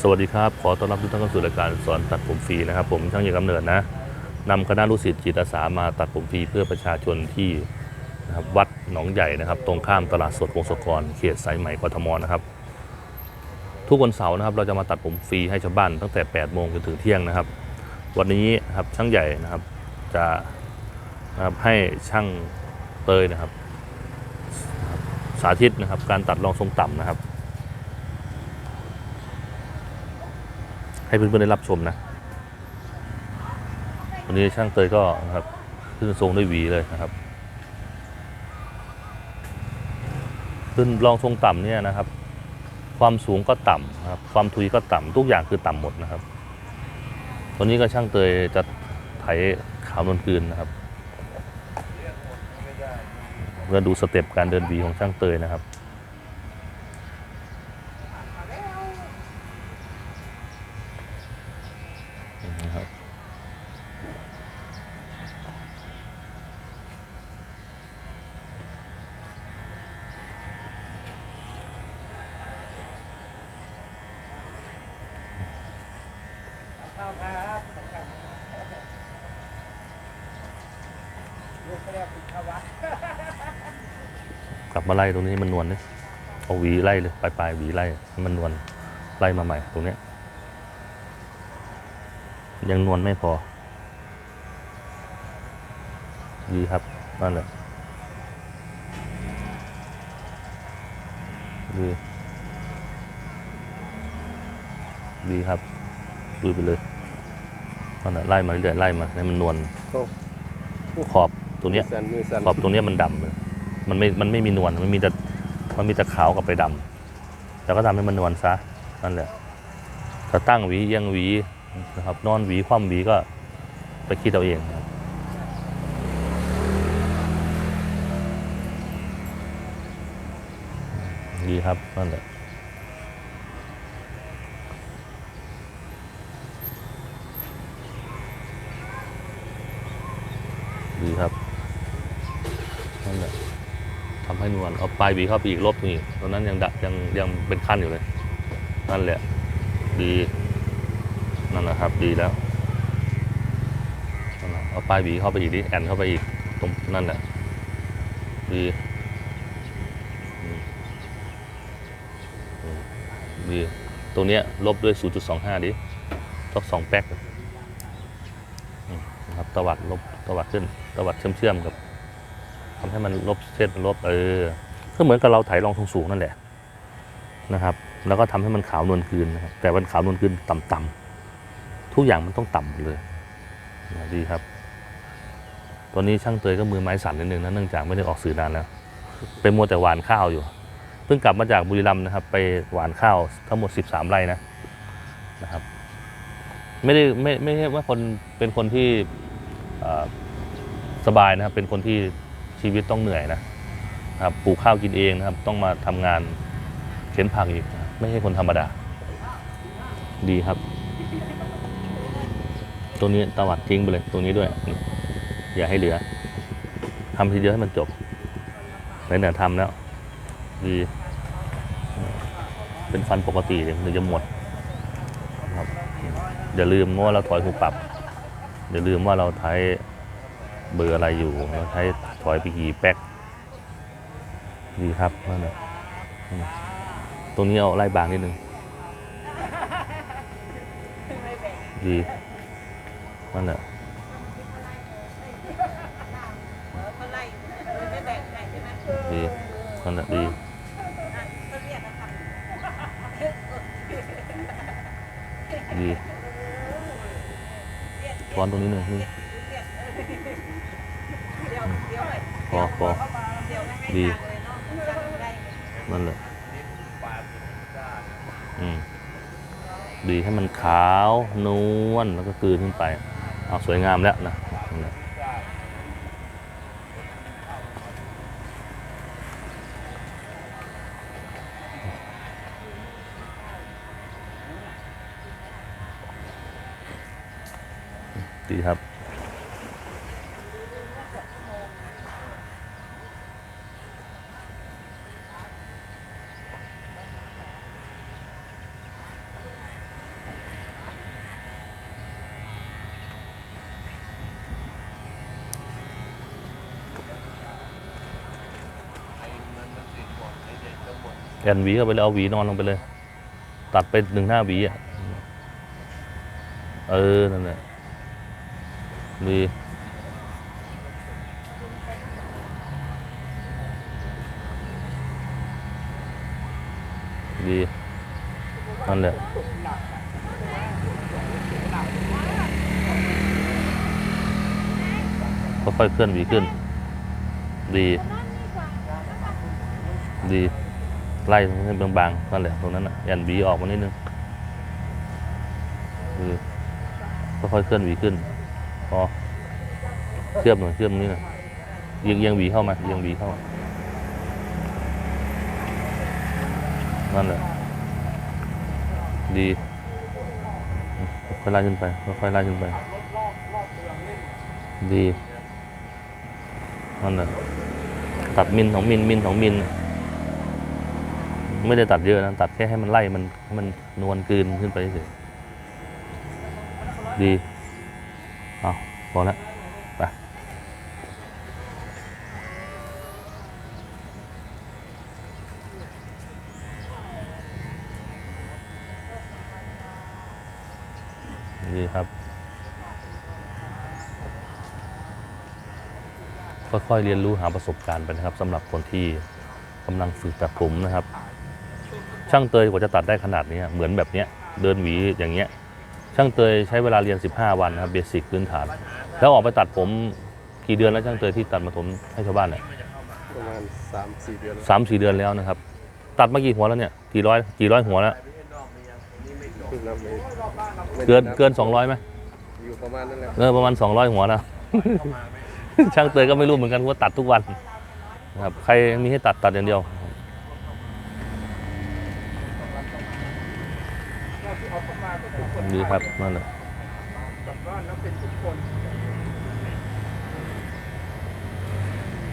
สวัสดีครับ ขอต้อนรับทุกท่านเข้าสู่รายการสอนตัดผมฟรีนะครับ ผมช่างเอกกำเนิดนะนำคณะลูกศิษย์จิตอาสามาตัดผมฟรีเพื่อประชาชนที่นะครับวัดหนองใหญ่นะครับ ตรงข้ามตลาดสดวงศกร เขตสายไหม่กทมนะครับ ทุกวันเสาร์นะครับ เราจะมาตัดผมฟรีให้ชาวบ้านตั้งแต่8โมงจนถึงเที่ยงนะครับ วันนี้นะครับช่างใหญ่นะครับจะนะครับให้ช่างเตยนะครับ สาธิตนะครับ การตัดรองทรงต่ำนะครับ ให้เพื่อนๆได้รับชมนะวันนี้ช่างเตยก็นะครับขึ้นทรงด้วยหวีเลยนะครับ ขึ้นรองทรงต่ำเนี่ยนะครับ ความสูงก็ต่ำนะครับความทุยก็ต่ำทุกอย่างคือต่ำหมดนะครับตัวนี้ก็ช่างเตยจะไถขาวนวลกลืนนะครับเพื่อดูสเต็ปการเดินหวีของช่างเตยนะครับกลับ มาไล่ตรงนี้ให้มันนวลนี่เอาหวีไล่เลยปลายปลายๆหวีไล่ให้มันนวลไล่มาใหม่ตรงเนี้ยยังนวลไม่พอ ดีครับนั่นแหละดีดีครับดูไปเลยนั่นแหละไล่มาเรื่อยๆไล่มาให้มันนวลโอ้ขอบตัวเนี้ยมือสั่นมือสั่นขอบตรงเนี้ยมันดำเลย มันไม่มันไม่มีนวลมันมีแต่มันมีแต่ขาวกับไปดำแล้วก็ทำให้มันนวลซะนั่นแหละถ้าตั้งหวีเอียงหวีนะครับ นอนหวีคว่ำหวีก็ไปคิดเอาเองครับดีครับนั่นแหละ ดีครับ นั่นแหละทำให้นวล เอาปลายหวีเข้าไปอีกลบตรงนี้ตอนนั้นยังดะยังยังเป็นขั้นอยู่เลย นั่นแหละดีนั่นแหละครับดีแล้วเอาปลายหวีเข้าไปอีกดิแอนเข้าไปอีกตรงนั่นแหละดีดีตรงเนี้ยลบด้วย 0.25 ดิต้องสองแป๊กนะครับตวัดลบตวัดขึ้นตวัดเชื่อมเชื่อมๆกับทำให้มันลบเส้นลบเออ ก็เหมือนกับเราไถรองทงสูงนั่นแหละนะครับ แล้วก็ทำให้มันขาวนวลคืนนะครับแต่มันขาวนวลคืนต่ำๆทุกอย่างมันต้องต่ำหมดเลยนะดีครับ ตอนนี้ช่างเตยก็มือไม้สั่นนิดนึงนะเนื่องจากไม่ได้ออกสื่อนานแล้วไปมัวแต่หวานข้าวอยู่ เพิ่งกลับมาจากบุรีรัมย์นะครับ ไปหวานข้าวทั้งหมด 13 ไร่นะนะครับ ไม่ได้ไม่ไม่ใช่ว่าคนเป็นคนที่สบายนะครับ เป็นคนที่ชีวิตต้องเหนื่อยนะ นะครับปลูกข้าวกินเองนะครับ ต้องมาทำงานเข็นผักอีก ไม่ใช่คนธรรมดา ดีครับ ตัวนี้ตวัดทิ้งไปเลยตัวนี้ด้วย อย่าให้เหลือทำทีเดียวให้มันจบไหนๆทำแล้ว ดี เป็นฟันปกติเลยหรือจะหมดครับอย่าลืมว่าเราถอยหูปรับ อย่าลืมว่าเราใช้เบอร์อะไรอยู่ เราใช้ถอยไปกี่แป๊ก ดีครับนั่นแหละตรงนี้เอาไล่บางนิดนึงดีนั่นแหละดีนั่นแหละดีดีร้อนตรงนี้หนึ่งนี่พอพอดี นั่นแหละดีให้มันขาวนวลแล้วก็กลืนขึ้นไปเอาสวยงามแล้วนะดีครับ แอนหวีเข้าไปเลยเอาหวีนอนลงไปเลย ตัดไปหนึ่งหน้าหวีอะเออนั่นแหละดีดีนั่นแหละค่อยๆเคลื่อนหวีขึ้น ดี ดี ไล่ให้บางๆนั่นแหละตรงนั้นน่ะยันหวีออกมานิดนึงคือค่อยๆเคลื่อนหวีขึ้นพอเชื่อมหน่อยเชื่อมนี้หน่อยเอียงเอียงหวีเข้ามาเอียงหวีเข้ามานั่นแหละดีค่อยไล่ขึ้นไปค่อยๆไล่ขึ้นไป ดีนั่นแหละตัดมิลของมิลมิลของมิน ไม่ได้ตัดเยอะนะตัดแค่ให้มันไล่มันมันนวลกลืนขึ้นไปเฉยดีเอาพอแล้วไปดีครับ ค่อยๆเรียนรู้หาประสบการณ์ไปนะครับสำหรับคนที่กำลังฝึกตัดผมนะครับ ช่างเตยกว่าจะตัดได้ขนาดนี้เหมือนแบบเนี้ยเดินหวีอย่างเงี้ยช่างเตยใช้เวลาเรียน 15 วันนะครับเบสิกพื้นฐาน แล้วออกไปตัดผมกี่เดือนแล้วช่างเตยที่ตัดมาผมให้ชาวบ้านเนี่ยประมาณสามสี่เดือนแล้วสามสี่เดือนแล้วนะครับ ตัดมากี่หัวแล้วเนี่ยกี่ร้อยกี่ร้อยหัวแล้วเพิ่งนับไม่ไม่เกินได้บเกิน200ไหมอยู่ประมาณนั้นแหละเออประมาณ200หัวแล้วช่างเตยก็ไม่รู้เหมือนกันว่าตัดทุกวันนะครับใครมีให้ตัดตัดอย่างเดียว ดีครับนั่นแหละ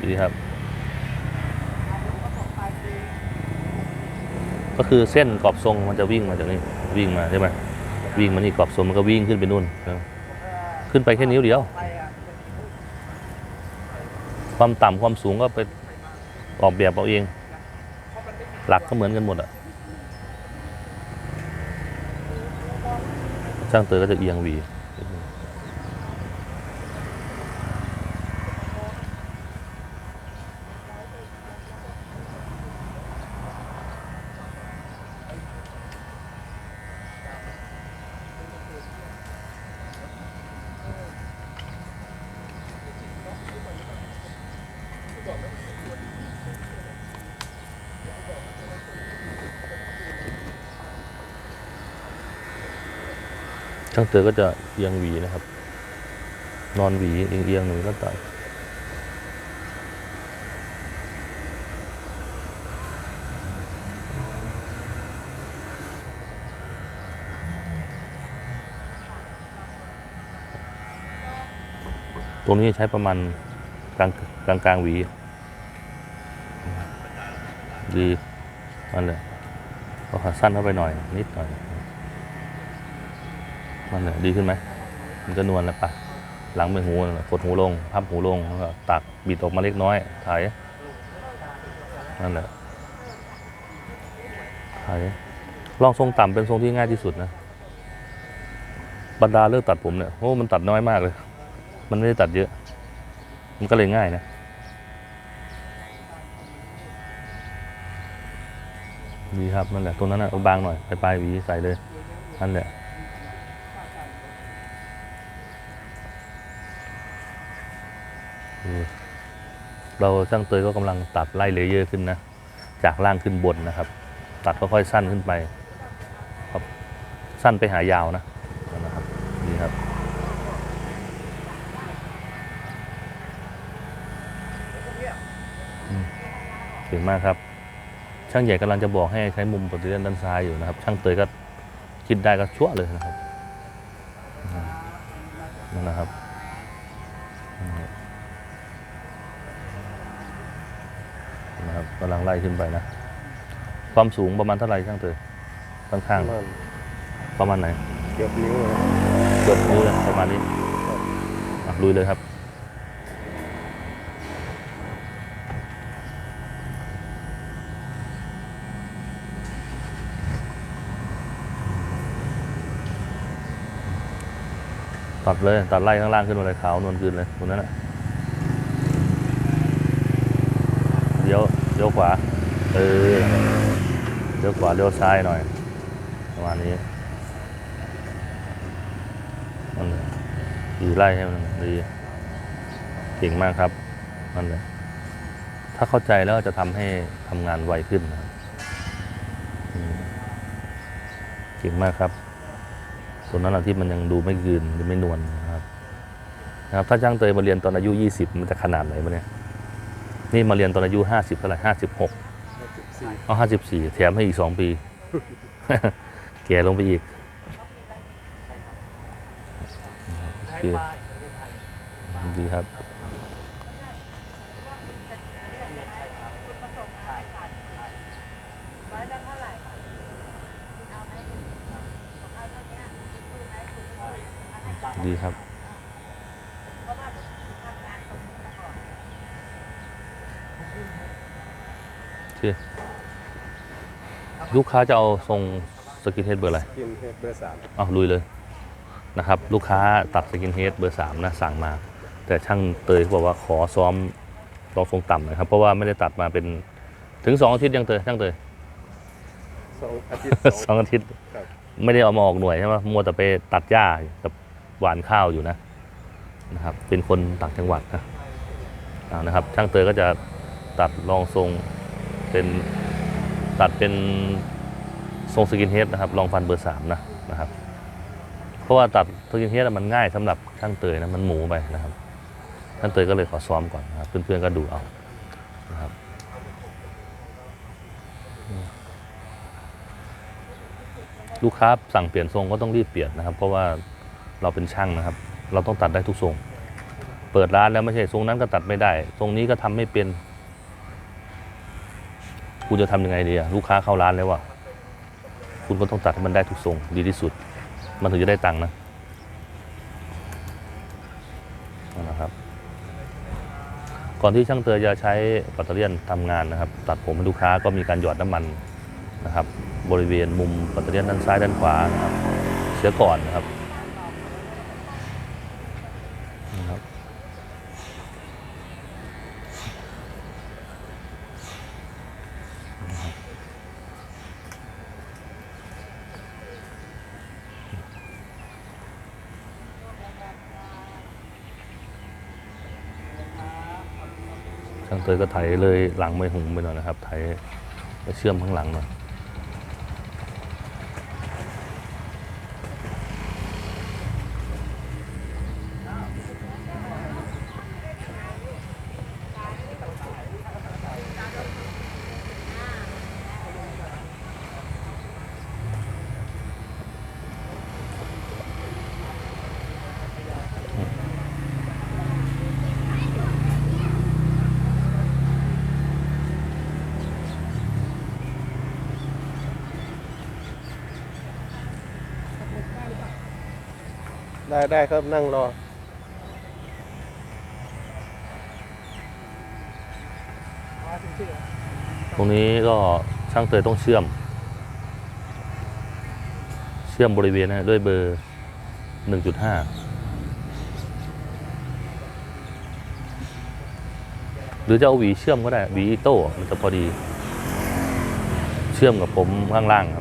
ดีครับ ก็คือเส้นกรอบทรงมันจะวิ่งมาจากนี่วิ่งมาใช่ไหมวิ่งมานี่กรอบทรงมันก็วิ่งขึ้นไปนู่น ขึ้นไปแค่นิ้วเดียว ความต่ำความสูงก็ไปออกแบบเอาเอง หลักก็เหมือนกันหมดอะ ช่างเตยก็จะเอียงหวีนิดนึ ช่างเตยก็จะเอียงหวีนะครับ นอนหวีเอียงเอียงๆหนูแล้วตัดตรงนี้ใช้ประมาณกลางกลางกลางหวี ดีนั่นแหละก็ขาสั้นเข้าไปหน่อย นิดหน่อย นั่นแหละดีขึ้นไหมมันก็นวลแล้วปะหลังไปหูนั่นแหละกดหูลงพับหูลงแล้วก็ตักบิดออกมาเล็กน้อยถ่ายนั่นแหละถ่ายลองทรงต่ำเป็นทรงที่ง่ายที่สุดนะบรรดาเลิกตัดผมเนี่ยโอ้มันตัดน้อยมากเลย มันไม่ได้ตัดเยอะ มันก็เลยง่ายนะดีครับนั่นแหละตรงนั้นนะบางหน่อยไปปลายหวีใส่เลยนั่นแหละ เราช่างเตยก็กำลังตัดไล่เลเยอร์ขึ้นนะ จากล่างขึ้นบนนะครับ ตัดค่อยๆสั้นขึ้นไปครับสั้นไปหายาวนะนะครับนี่ครับอืมเก่งมากครับ ช่างใหญ่กำลังจะบอกให้ใช้มุมปฏิเลียนด้านซ้ายอยู่นะครับ ช่างเตยก็คิดได้ก็ชั่วเลยนะครับนะครับ กำลังไล่ขึ้นไปนะ ความสูงประมาณเท่าไหร่ข้างเตยข้างข้างมัประมาณไหนเกือบนิ้วเลยเกือบนิ้วเลยประมาณนี้อะลุยเลยครับตัดเลย ตัดไล่ข้างล่างขึ้นมาเลยขาวนวลขึ้นเลยตรงนั้นแหละ ลี้ยวเลี้ยวขวา เออเลี้ยวขวาเลี้ยวซ้ายหน่อย ประมาณนี้นั่นดีไล่ให้มันดีเก่งมากครับนั่นแหละถ้าเข้าใจแล้วจะทำให้ทำงานไวขึ้นนะเก่งมากครับส่วนนั้นอะที่มันยังดูไม่กลืนไม่นวลนะครับนะครับ ถ้าช่างเตยมาเรียนตอนอายุ 20 มันจะขนาดไหนมาเนี่ย นี่มาเรียนตอนอายุ50เท่าไหร่56 54เอา54แถมให้อีก2ปี แก่ลงไปอีกโอเคดีครับดีครับ โอเคลูกค้าจะเอาทรงสกินเฮดเบอร์อะไรกินเฮดเบอร์สามเอาลุยเลยนะครับ ลูกค้าตัดสกินเฮดเบอร์สามนะสั่งมา แต่ช่างเตยเขาบอกว่าขอซ้อมลองทรงต่ำหนะครับ เพราะว่าไม่ได้ตัดมาเป็นถึงสองอาทิตย์ยังเตยช่างเตยสองอาทิตย์สองอาทิตย์ครับไม่ได้เอามาออกหน่วยใช่ไหมมัวแต่ไปตัดหญ้ากับหวานข้าวอยู่นะนะครับ เป็นคนต่างจังหวัดนะเอานะครับ ช่างเตยก็จะตัดลองทรง เป็นตัดเป็นทรงสกินเฮดนะครับลองฟันเบอร์สามนะนะครับ เพราะว่าตัดสกินเฮดมันง่ายสำหรับช่างเตยนะมันหมูไปนะครับช่างเตยก็เลยขอซ้อมก่อนนะครับเพื่อนๆก็ดูเอานะครับลูกค้าสั่งเปลี่ยนทรงก็ต้องรีบเปลี่ยนนะครับ เพราะว่าเราเป็นช่างนะครับ เราต้องตัดได้ทุกทรง เปิดร้านแล้วไม่ใช่ทรงนั้นก็ตัดไม่ได้ ทรงนี้ก็ทำไม่เป็น คุณจะทำยังไงดีอะลูกค้าเข้าร้านแล้วอะคุณก็ต้องตัดให้มันได้ทุกทรงดีที่สุด มันถึงจะได้ตังค์นะนะครับ ก่อนที่ช่างเตยจะใช้ปัตเตอร์เลียนทำงานนะครับ ตัดผมให้ลูกค้าก็มีการหยอดน้ำมันนะครับ บริเวณมุมปัตเตอร์เลียนด้านซ้ายด้านขวานะครับเสียก่อนนะครับ เตยก็ไถเลยหลังไม่หุงไปหน่อยนะครับไถเชื่อมข้างหลังหน่อย ได้ได้ครับนั่งรอ ตรงนี้ก็ช่างเตยต้องเชื่อม เชื่อมบริเวณนะด้วยเบอร์ 1.5 หรือจะเอาหวีเชื่อมก็ได้หวีอิโต้มันจะพอดี เชื่อมกับผมข้างล่างครับ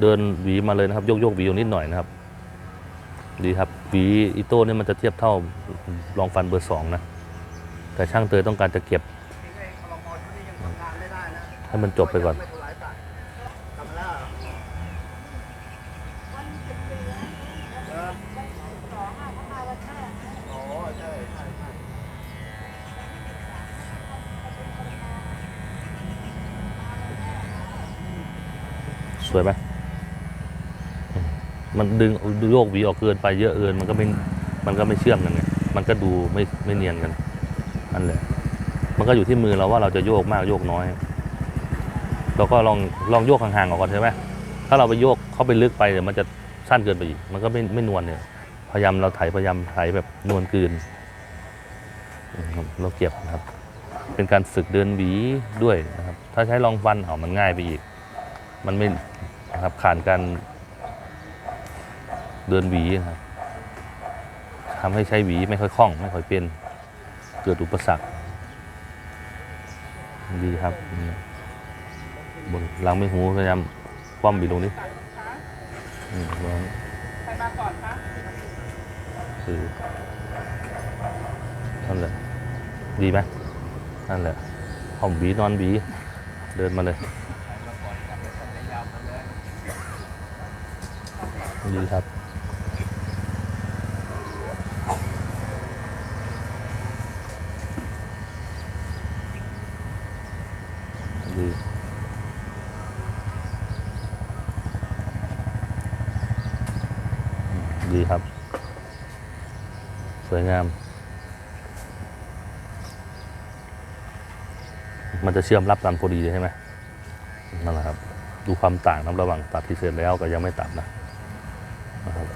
เดินหวีมาเลยนะครับ โยกโยกหวีอยู่นิดหน่อยนะครับ ดีครับหวีอิโต้เนี่ยมันจะเทียบเท่าลองฟันเบอร์สองนะ แต่ช่างเตยต้องการจะเก็บ ให้มันจบไปก่อน สวยไหมอืม มันดึงโยกหวีออกเกินไปเยอะเกินมันก็ไม่มันก็ไม่เชื่อมกันไงมันก็ดูไม่ไม่เนียนกันนั่นแหละมันก็อยู่ที่มือเราว่าเราจะโยกมากโยกน้อยเราก็ลองลองโยกห่างๆออกก่อนใช่ไหมถ้าเราไปโยกเข้าไปลึกไปเดี๋ยวมันจะสั้นเกินไปอีก มันก็ไม่ไม่นวลเนี่ย พยายามเราไถพยายามไถแบบนวลกลืนเราเก็บนะครับ เป็นการฝึกเดินหวีด้วยนะครับ ถ้าใช้รองฟันเอามันง่ายไปอีก มันไม่นะครับขาดการ เดินหวีนะครับทำให้ใช้หวีไม่ค่อยคล่อง ไม่ค่อยเป็น เกิดอุปสรรค ดีครับบนหลังไม่หูพยายามคว่ำไปตรงนี้ลองใครมาก่อนคะคือนั่นแหละ ดีไหมนั่นแหละหอมหวีนอนหวีเดินมาเลยดีครับ ดี ดีครับ สวยงาม มันจะเชื่อมรับกันพอดีเลยใช่ไหมนั่นแหละครับ ดูความต่างนะระหว่างตัดที่เสร็จแล้วกับยังไม่ตัดนะนะครับ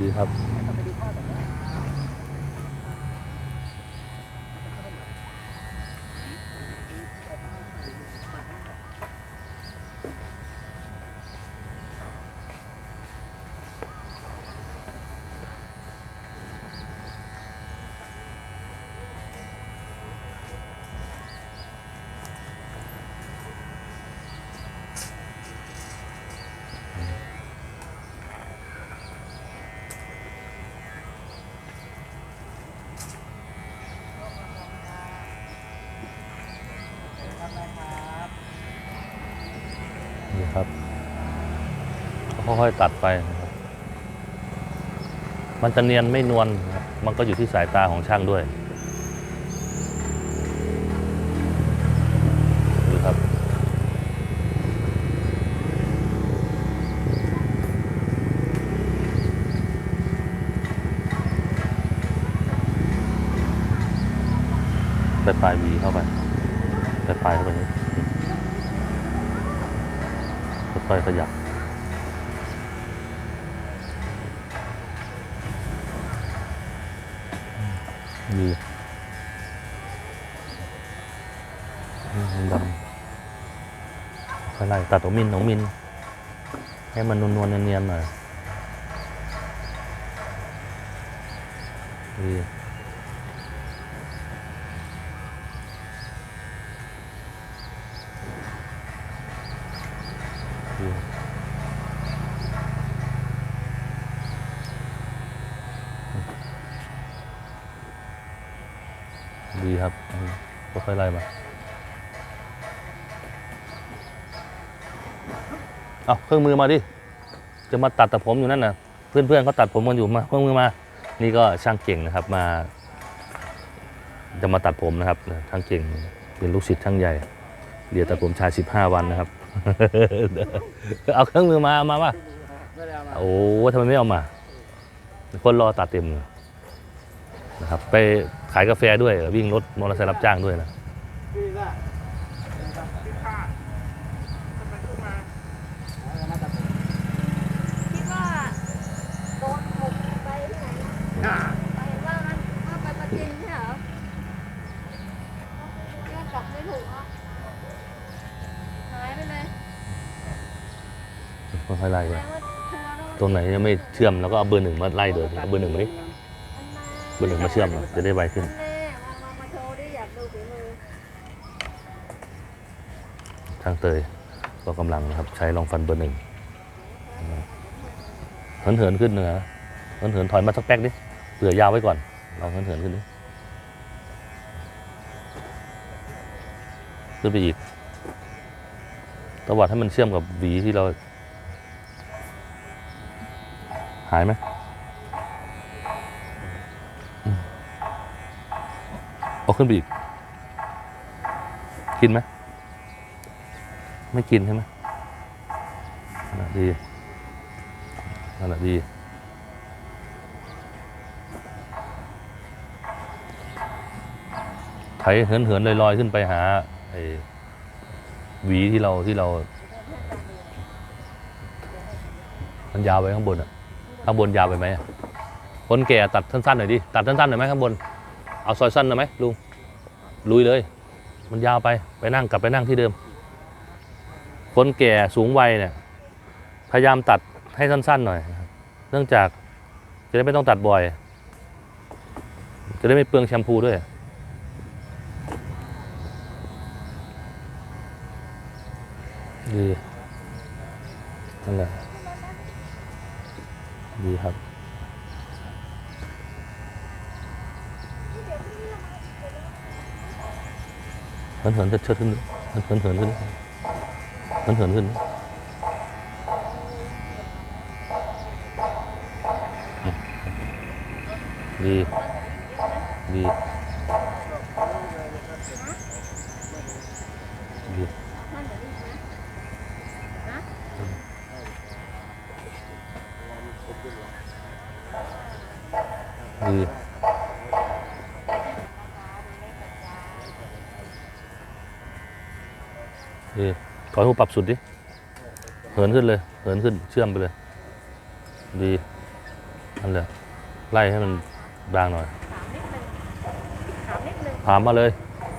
ดีครับ นี่ครับ ค่อยๆตัดไป มันจะเนียนไม่นวลมันก็อยู่ที่สายตาของช่างด้วยดูครับ ไปปลายวีเข้าไป ไปปลายเข้าไปนี่ค่อยๆขยับ ไล่ตัดของมินของมิน ให้มันนวลๆเนียนๆหน่อยดีดีครับค่อยๆไล่มา เอาเครื่องมือมาดิ จะมาตัดแต่ผมอยู่นั่นน่ะเพื่อนๆเขาตัดผมกันอยู่มาเครื่องมือมา นี่ก็ช่างเก่งนะครับมา จะมาตัดผมนะครับช่างเก่งเป็นลูกศิษย์ช่างใหญ่เรียนตัดผมชาย15วันนะครับ เอาเครื่องมือมามาว่าไม่ได้เอาโอ้ทำไมไม่เอามา คนรอตัดเต็มนะครับ ไปขายกาแฟด้วยวิ่งรถมอเตอร์ไซค์รับจ้างด้วยนะ ค่อยไล่ไปตรงไหนยังไม่เชื่อมแล้วก็เอาเบอร์หนึ่งมาไล่เลยเอาเบอร์หนึ่งมาดิเบอร์หนึ่งมาเชื่อมจะได้ไวขึ้นช่างเตยก็กำลังครับใช้ลองฟันเบอร์หนึ่งเหินเหินขึ้นเหนือเหินเหินถอยมาสักแป๊กดิเผื่อยาวไว้ก่อนลองเหินเหินขึ้นดิขึ้นไปอีกตวัดให้มันเชื่อมกับหวีที่เราายไหมอืมเอาขึ้นไปอีก กินไหม ไม่กินใช่ไหมนั่นแหละดีนั่นแหละดีไถเหินเหินลอยลอยๆ ขึ้นไปหาไอ้หวีที่เราที่เรา มันยาวไปข้างบนอะ ข้างบนยาวไปไหมคนแก่ตัดสั้นๆหน่อยดิตัดสั้นๆหน่อยไหมข้างบน เอาซอยสั้นหน่อยไหมลุงลุยเลย มันยาวไปไปนั่งกลับไปนั่งที่เดิม คนแก่สูงวัยเนี่ยพยายามตัดให้สั้นๆหน่อย เนื่องจากจะได้ไม่ต้องตัดบ่อย จะได้ไม่เปลืองแชมพูด้วยดีนั่นแหละดีครับ มันเหินเชิดเชิดขึ้นมันเหินเหินขึ้นมันเหินขึ้นดีดี นั่นเดี๋ยวรีบนะ ดีดี ถอยหูปรับสุดดิ เหินขึ้นเลย เหินขึ้น เชื่อมไปเลย ดีนั่นแหละไล่ให้มันบางหน่อยถามนิดนึงถามนิดนึงถามมาเลย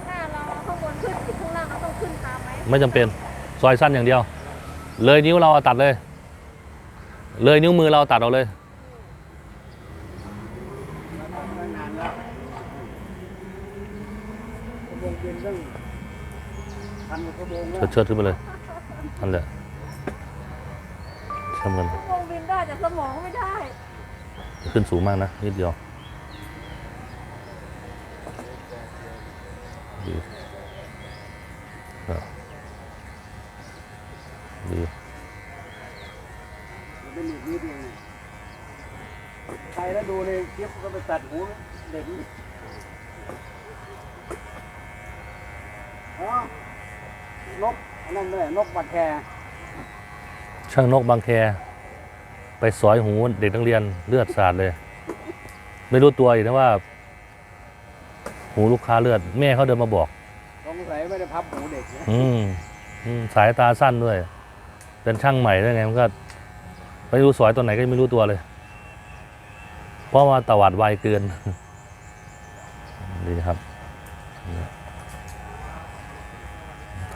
ถ้าเราเอาข้างบนขึ้นอีกข้างล่างก็ต้องขึ้นตามไหมไม่จำเป็น ซอยสั้นอย่างเดียว เลยนิ้วเราเอาตัดเลย เลยนิ้วมือเราตัดเอาเลย ตั้งนานแล้วกระบวงเป็นตั้งพันกว่ากระบวงแล้ว เชิดเชิดขึ้นไปเลยนั่นแหละเชื่อมกันวงบินได้แต่สมองไม่ได้ ขึ้นสูงมากนะนิดเดียวดีครับดีเป็นอีกนิดเดียวใครแล้วดูในคลิปก็ไปตัดหูเด็กนี่อ๋ อนกอันนั่นเลยนกบัดแคช่างนกบางแค ไปสอยหูเด็กนักเรียนเลือดสาดเลย ไม่รู้ตัวอีกนะว่า หูลูกค้าเลือด แม่เขาเดินมาบอก สงสัยไม่ได้พับหูเด็กนะอืมอืมสายตาสั้นด้วย เป็นช่างใหม่ด้วยไงมันก็ไม่รู้สอยตัวไหนก็ไม่รู้ตัวเลย เพราะว่าตวาดไวเกิน ดีครับ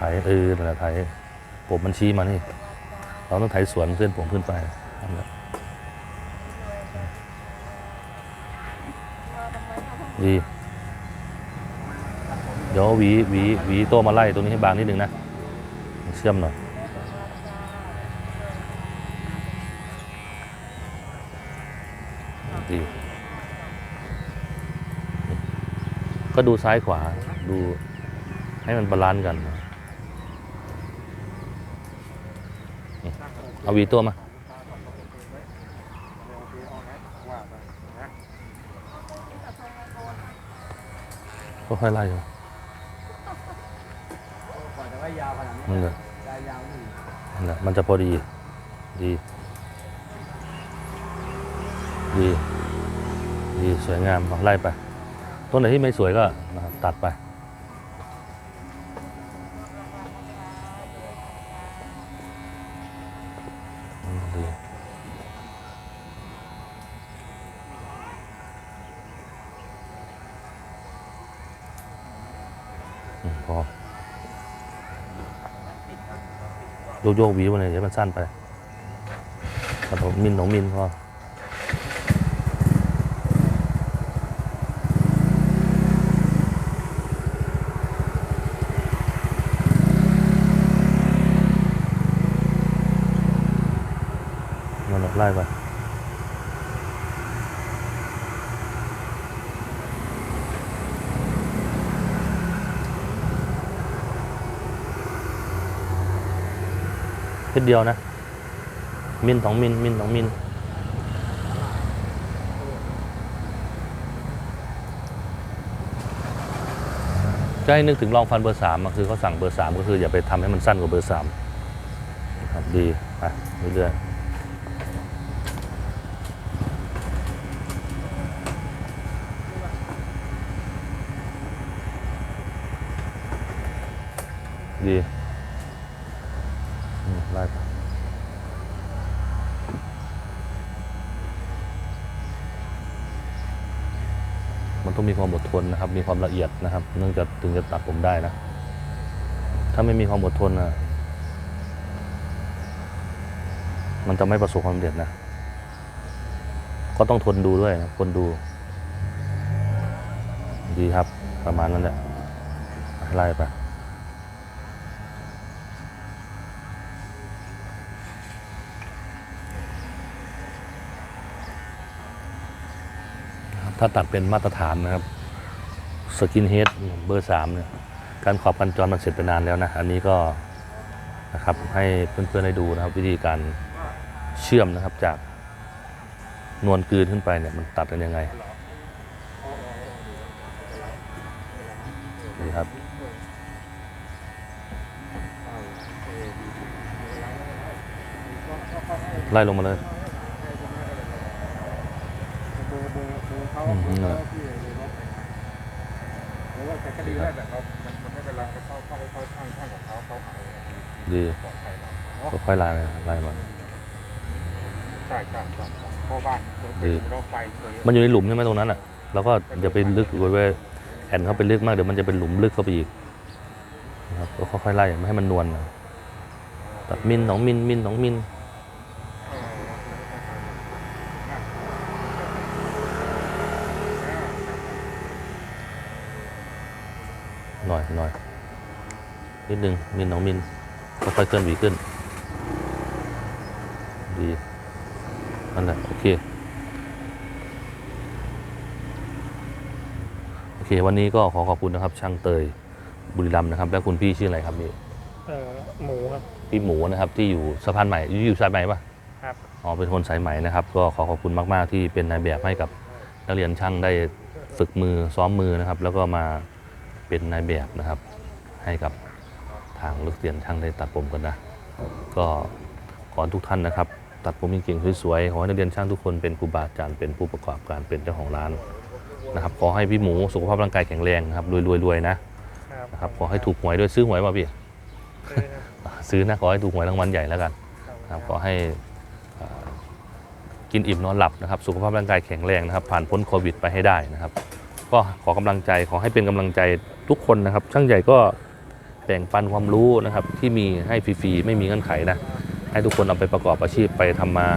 ไถเออนั่นแหละไถผมมันชี้มานี่ เราต้องไถสวนเส้นผมขึ้นไปนั่นแหละดีเดี๋ยวหวีหวีหวีโตมาไล่ตรงนี้ให้บางนิดนึงนะ เชื่อมหน่อยดีก็ดูซ้ายขวาดูให้มันบาลานซ์กัน เอาวีตัวมาค่อยไล่อยู่กว่าจะไว้ยาวขนาดนี้นั่นแหละได้ยาวนี่นั่นแหละมันจะพอดี ดี ดี ดี สวยงามไล่ไป ต้นไหนที่ไม่สวยก็ตัดไป อืมดีอืมพอ โยกโยกวีมันเลยเดี๋ยวมันสั้นไปขนมมินของมินพอ ดเดียวนะ มิลสองมิลมิลสองมิลจะให้นึกถึงลองฟันเบอร์สามคือเขาสั่งเบอร์สามก็คืออย่าไปทำให้มันสั้นกว่าเบอร์สามครับดีไปเรื่อยๆดีอืมไล่ไปมัน ต้องมีความอดทนนะครับ มีความละเอียดนะครับเนื่องจากถึงจะตัดผมได้นะ ถ้าไม่มีความอดทนนะมันจะไม่ประสบความสำเร็จนะ ก็ต้องทนดูด้วยนะคนดู ดีครับประมาณนั้นแหละไล่ไป ถ้าตัดเป็นมาตรฐานนะครับสกินเฮดเบอร์สามเนี่ยการขอบกันจรมันเสร็จไปนานแล้วนะ อันนี้ก็นะครับให้เพื่อนๆได้ดูนะครับ วิธีการเชื่อมนะครับจากนวลกืนขึ้นไปเนี่ยมันตัดกันยังไงนี่ครับไล่ลงมาเลย เบอร์เบอร์เบอร์ เขาอืมนั่นแหละที่ในรถเพราะว่าแต่ก็ดีแล้วแต่เขามันมันไม่เป็นไรเขาเข้าเขาช่างช่างของเขาเขาหายดีปลอดภัยแล้วก็ค่อยไล่ไปไล่มาใช่ใช่ใช่เพราะบ้านดีเราไฟสวยมันอยู่ในหลุมใช่ไหมตรงนั้นอะแล้วก็อย่าไปลึกไว้ไว้แอนเข้าไปลึกมากเดี๋ยวมันจะเป็นหลุมลึกเข้าไปอีกนะครับก็ค่อยๆไล่ไม่ให้มันนวลนะตัดมิลสองมิลมิลสองมิลหน่ หน่อยนิดนึงมิลสองมิลค่อยๆเคลื่อนหวีขึ้น ดีนั่นแหละโอเค โอเค วันนี้ก็ขอขอบคุณนะครับ ช่างเตยบุรีรัมย์นะครับ และคุณพี่ชื่ออะไรครับนี่เออหมูครับ พี่หมูนะครับที่อยู่สะพานใหม่อยู่สายใหม่ปะครับ อ๋อเป็นคนสายใหม่นะครับ ก็ขอขอบคุณมาก ๆ ที่เป็นนายแบบให้กับนักเรียนช่างได้ฝึกมือซ้อมมือนะครับ แล้วก็มา เป็นนายแบบนะครับ ให้กับทางลูกเรียนช่างได้ตัดผมกันนะ ก็ขอให้ทุกท่านนะครับ ตัดผมเก่งๆสวยๆขอให้นักเรียนช่างทุกคนเป็นครูบาอาจารย์เป็นผู้ประกอบการเป็นเจ้าของร้านนะครับขอให้พี่หมูสุขภาพร่างกายแข็งแรงนะครับรวยๆๆนะครับนะครับขอให้ถูกหวยด้วยซื้อหวยมาพี่ซื้อนะขอให้ถูกหวยรางวัลใหญ่แล้วกันนะครับขอให้เอ่อกินอิ่มนอนหลับนะครับ สุขภาพร่างกายแข็งแรงนะครับ ผ่านพ้นโควิดไปให้ได้นะครับ ก็ขอกำลังใจขอให้เป็นกำลังใจ ทุกคนนะครับ ช่างใหญ่ก็แบ่งปันความรู้นะครับ ที่มีให้ฟรีๆไม่มีเงื่อนไขนะ ให้ทุกคนเอาไปประกอบอาชีพไปทำมา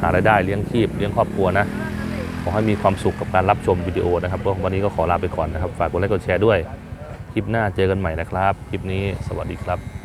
หารายได้เลี้ยงชีพเลี้ยงครอบครัวนะขอให้มีความสุขกับการรับชมวิดีโอนะครับก็วันนี้ก็ขอลาไปก่อนนะครับ ฝากกดไลค์กดแชร์ด้วย คลิปหน้าเจอกันใหม่นะครับ คลิปนี้สวัสดีครับ